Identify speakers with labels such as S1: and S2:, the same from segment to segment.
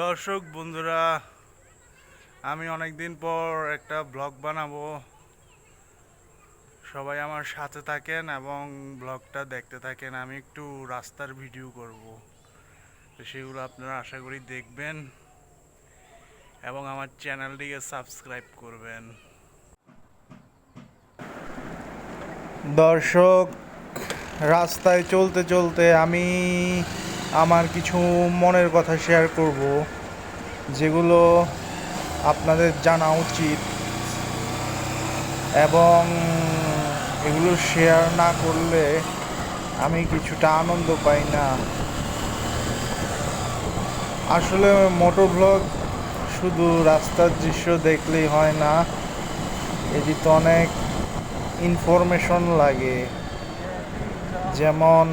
S1: দর্শক, বন্ধুরা, আমি অনেক দিন পর একটা ব্লগ বানাবো। সবাই আমার সাথে থাকেন এবং ব্লগটা দেখতে থাকেন, আমি একটু রাস্তার ভিডিও করব। তো সেগুলো আপনারা আশা করি দেখবেন এবং আমার চ্যানেলটিকে সাবস্ক্রাইব করবেন। দর্শক, রাস্তায় চলতে চলতে আমি আমার কিছু মনের কথা শেয়ার করব, যেগুলো আপনাদের জানা উচিত এবং এগুলো শেয়ার না করলে আমি কিছুটা আনন্দ পাই না। আসলে মোটর ব্লগ শুধু রাস্তার দৃশ্য দেখলেই হয় না, এটি তো অনেক ইনফরমেশন লাগে। যেমন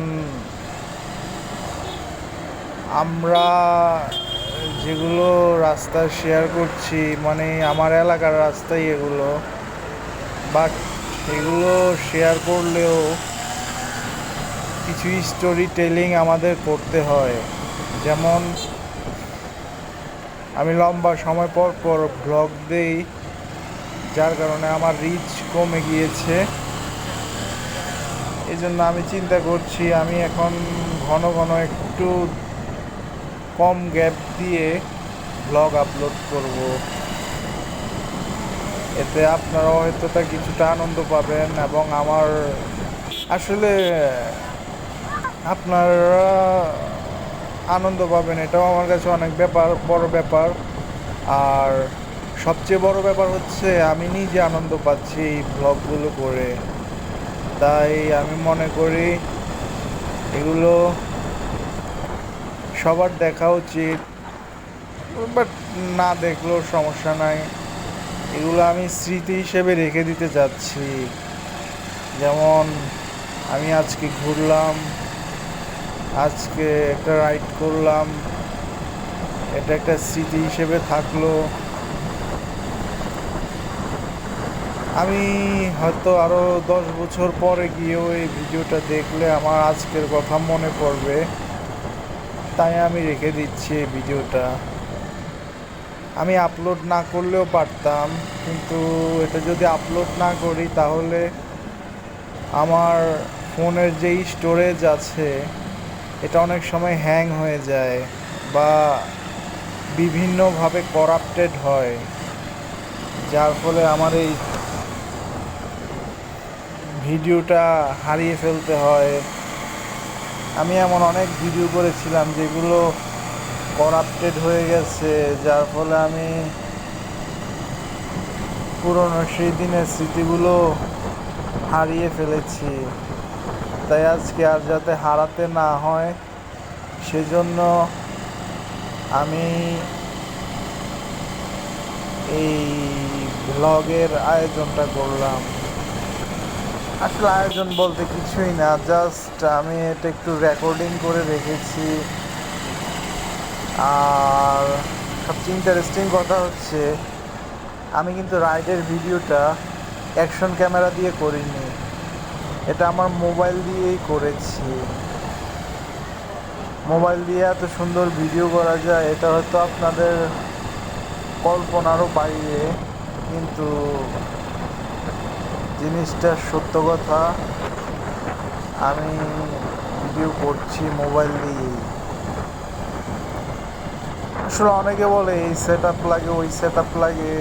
S1: আমরা যেগুলো রাস্তা শেয়ার করছি মানে আমার এলাকার রাস্তাই এগুলো। বাট এগুলো শেয়ার করলেও কিছু স্টোরি টেলিং আমাদের করতে হয়। যেমন, আমি লম্বা সময় পর পর ব্লগ দেই, যার কারণে আমার রিচ কমে গিয়েছে। এই জন্য আমি চিন্তা করছি, আমি এখন ঘন ঘন একটু কম গ্যাপ দিয়ে ব্লগ আপলোড করব। এতে আপনারাও হয়তো তা কিছুটা আনন্দ পাবেন এবং আমার আসলে আপনারা আনন্দ পাবেন, এটাও আমার কাছে অনেক ব্যাপার, বড় ব্যাপার। আর সবচেয়ে বড় ব্যাপার হচ্ছে আমি নিজে আনন্দ পাচ্ছি এই ব্লগগুলো করে। তাই আমি মনে করি এগুলো সবার দেখা উচিত বাট না দেখলেও সমস্যা নাই। এগুলো আমি স্মৃতি হিসেবে রেখে দিতে চাচ্ছি যেমন, আমি আজকে ঘুরলাম, আজকে একটা রাইড করলাম, এটা একটা স্মৃতি হিসেবে থাকল। আমি হয়তো আরও দশ বছর পরে গিয়েও এই ভিডিওটা দেখলে আমার আজকের কথা মনে পড়বে। তাই আমি রেখে দিচ্ছি এই ভিডিওটা। আমি আপলোড না করলেও পারতাম, কিন্তু এটা যদি আপলোড না করি তাহলে আমার ফোনের যেই স্টোরেজ আছে, এটা অনেক সময় হ্যাং হয়ে যায় বা বিভিন্নভাবে করাপ্টেড হয়। যার ফলে আমার এই ভিডিওটা হারিয়ে ফেলতে হয়। আমি এমন অনেক ভিডিও করেছিলাম যেগুলো করাপ্টেড হয়ে গেছে, যার ফলে আমি পুরনো সেই দিনের স্মৃতিগুলো হারিয়ে ফেলেছি। তাই আজকে আর যাতে হারাতে না হয়, সেজন্য আমি এই ব্লগের আয়োজনটা করলাম। আসলে আয়োজন বলতে কিছুই না জাস্ট আমি এটা একটু রেকর্ডিং করে রেখেছি। আর সবচেয়ে ইন্টারেস্টিং কথা হচ্ছে, আমি কিন্তু রাইডের ভিডিওটা অ্যাকশন ক্যামেরা দিয়ে করিনি। এটা আমার মোবাইল দিয়েই করেছি। মোবাইল দিয়ে এত সুন্দর ভিডিও করা যায়, এটা হয়তো আপনাদের কল্পনারও বাইরে, কিন্তু জিনিসটা সত্য কথা। আমি ভিডিও করছি মোবাইল দিয়েই। আসলে অনেকে বলে, এই সেট আপ লাগে, ওই সেট আপ লাগে।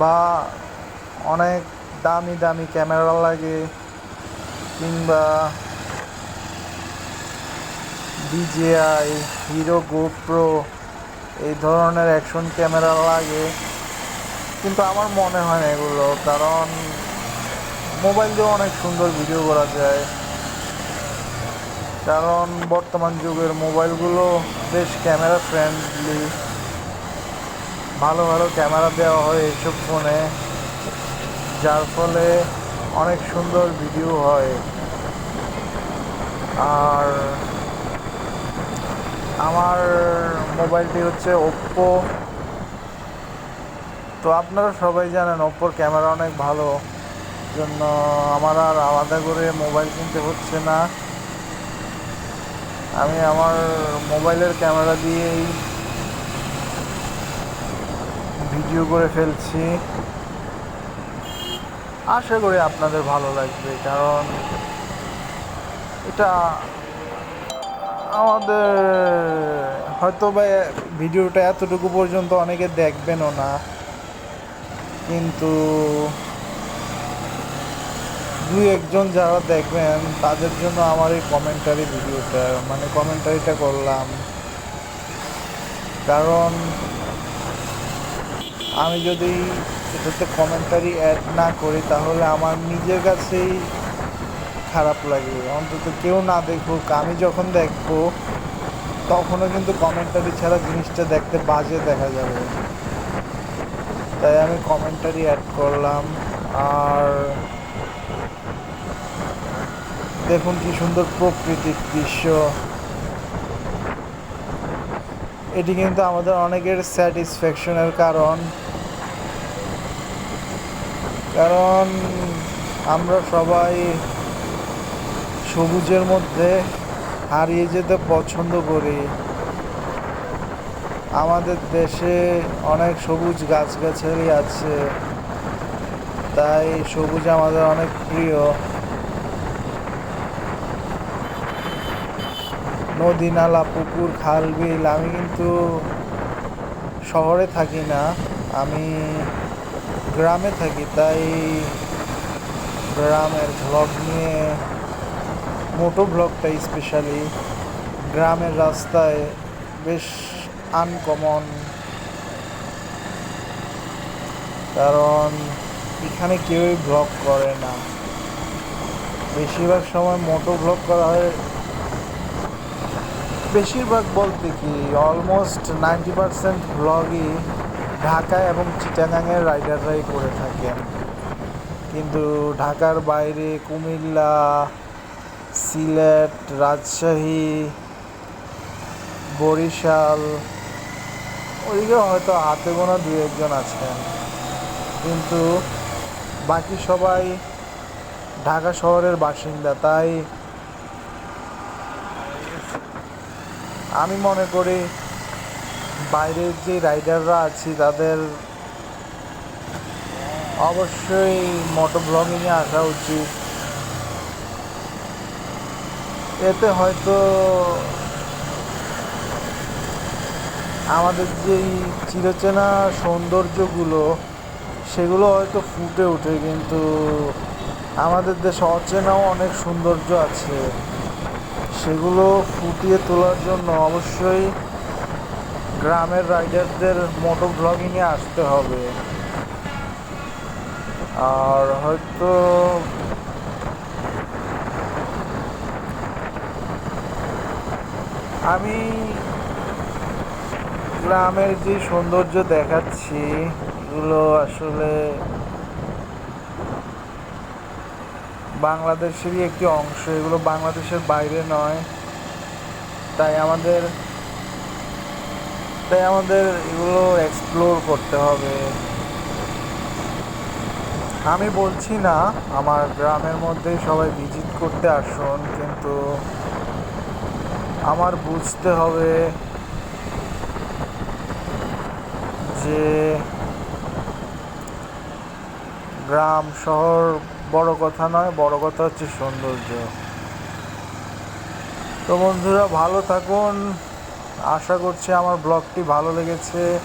S1: বা অনেক দামি দামি ক্যামেরা লাগে, কিংবা ডিজিআই হিরো গোপ্রো এই ধরনের অ্যাকশন ক্যামেরা লাগে। কিন্তু আমার মনে হয় না এগুলো, কারণ মোবাইল দিয়েও অনেক সুন্দর ভিডিও করা যায়। কারণ বর্তমান যুগের মোবাইলগুলো বেশ ক্যামেরা ফ্রেন্ডলি ভালো ভালো ক্যামেরা দেওয়া হয় এইসব ফোনে যার ফলে অনেক সুন্দর ভিডিও হয়। আর আমার মোবাইলটি হচ্ছে ওপ্পো তো আপনারা সবাই জানেন ওপ্পোর ক্যামেরা অনেক ভালো। জন্য আমার আর আলাদা করে মোবাইল কিনতে হচ্ছে না। আমি আমার মোবাইলের ক্যামেরা দিয়েই ভিডিও করে ফেলছি। আশা করি আপনাদের ভালো লাগবে, কারণ এটা আমাদের হয়তো বা ভিডিওটা এতটুকু পর্যন্ত অনেকে দেখবেনও না। কিন্তু দুই একজন যারা দেখবেন, তাদের জন্য আমার এই কমেন্টারি ভিডিওটা মানে কমেন্টারিটা করলাম। কারণ আমি যদি এটাতে কমেন্টারি অ্যাড না করি, তাহলে আমার নিজের কাছেই খারাপ লাগে। অন্তত কেউ না দেখুক, আমি যখন দেখব, তখনও কিন্তু কমেন্টারি ছাড়া জিনিসটা দেখতে বাজে দেখা যাবে। তাই আমি কমেন্টারি অ্যাড করলাম। আর দেখুন কি সুন্দর প্রকৃতির দৃশ্য। এটি কিন্তু আমাদের অনেকের স্যাটিসফ্যাকশনের কারণ। কারণ আমরা সবাই সবুজের মধ্যে হারিয়ে যেতে পছন্দ করি। আমাদের দেশে অনেক সবুজ গাছগাছালি আছে। তাই সবুজ আমাদের অনেক প্রিয়। নদী নালা, পুকুর, খাল, বিল, আমি কিন্তু শহরে থাকি না। আমি গ্রামে থাকি, তাই গ্রামের ভ্লগ নিয়ে, মোটো ব্লগটা স্পেশালি গ্রামের রাস্তায় বেশ আনকমন। কারণ এখানে কেউই ব্লগ করে না। বেশিরভাগ সময় মোটো ব্লগ করা হয়। বেশিরভাগ বলতে কি অলমোস্ট নাইনটি পার্সেন্ট ব্লগই ঢাকা এবং চিটাগাংয়ের রাইডাররাই করে থাকেন। কিন্তু ঢাকার বাইরে কুমিল্লা, সিলেট, রাজশাহী, বরিশাল ওইদিকে হয়তো হাতে গোনা দু একজন আছেন। কিন্তু বাকি সবাই ঢাকা শহরের বাসিন্দা, তাই আমি মনে করি বাইরের যে রাইডাররা আছি, তাদের অবশ্যই মোটো ব্লগিংয়ে আসা উচিত। এতে হয়তো আমাদের যেই চিরচেনা সৌন্দর্যগুলো, সেগুলো হয়তো ফুটে ওঠে, কিন্তু আমাদের দেশে অচেনাও অনেক সৌন্দর্য আছে। সেগুলো ফুটিয়ে তোলার জন্য অবশ্যই গ্রামের রাইডারদের মোটো ব্লগিংয়ে আসতে হবে। আর হয়তো আমি গ্রামের যে সৌন্দর্য দেখাচ্ছি, এগুলো আসলে বাংলাদেশেরই একটি অংশ। এগুলো বাংলাদেশের বাইরে নয়। তাই আমাদের তাই আমাদের এগুলো এক্সপ্লোর করতে হবে। আমি বলছি না, আমার গ্রামের মধ্যেই সবাই ভিজিট করতে আসুন, কিন্তু আমার বুঝতে হবে যে গ্রাম, শহর বড় কথা নয়, বড় কথা হচ্ছে সৌন্দর্য। তো বন্ধুরা, ভালো থাকুন। আশা করছি আমার ব্লগটি ভালো লেগেছে।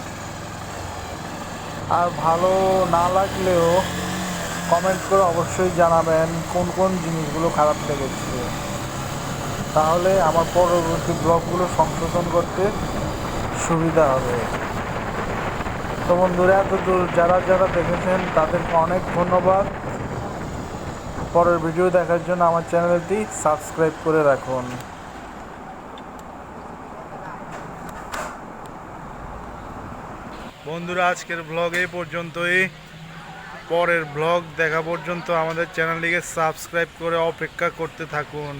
S1: আর ভালো না লাগলেও কমেন্ট করে অবশ্যই জানাবেন কোন কোন জিনিসগুলো খারাপ লেগেছে। তাহলে আমার পরবর্তী ব্লগগুলো সংশোধন করতে সুবিধা হবে। তো বন্ধুরা এত দূর যারা যারা দেখেছেন, তাদেরকে অনেক ধন্যবাদ। পরের ভিডিও দেখার জন্য আমার চ্যানেলটি সাবস্ক্রাইব করে রাখুন। বন্ধুরা, আজকের ব্লগ এই পর্যন্তই। পরের ব্লগ দেখা পর্যন্ত আমাদের চ্যানেলটিকে সাবস্ক্রাইব করে অপেক্ষা করতে থাকুন।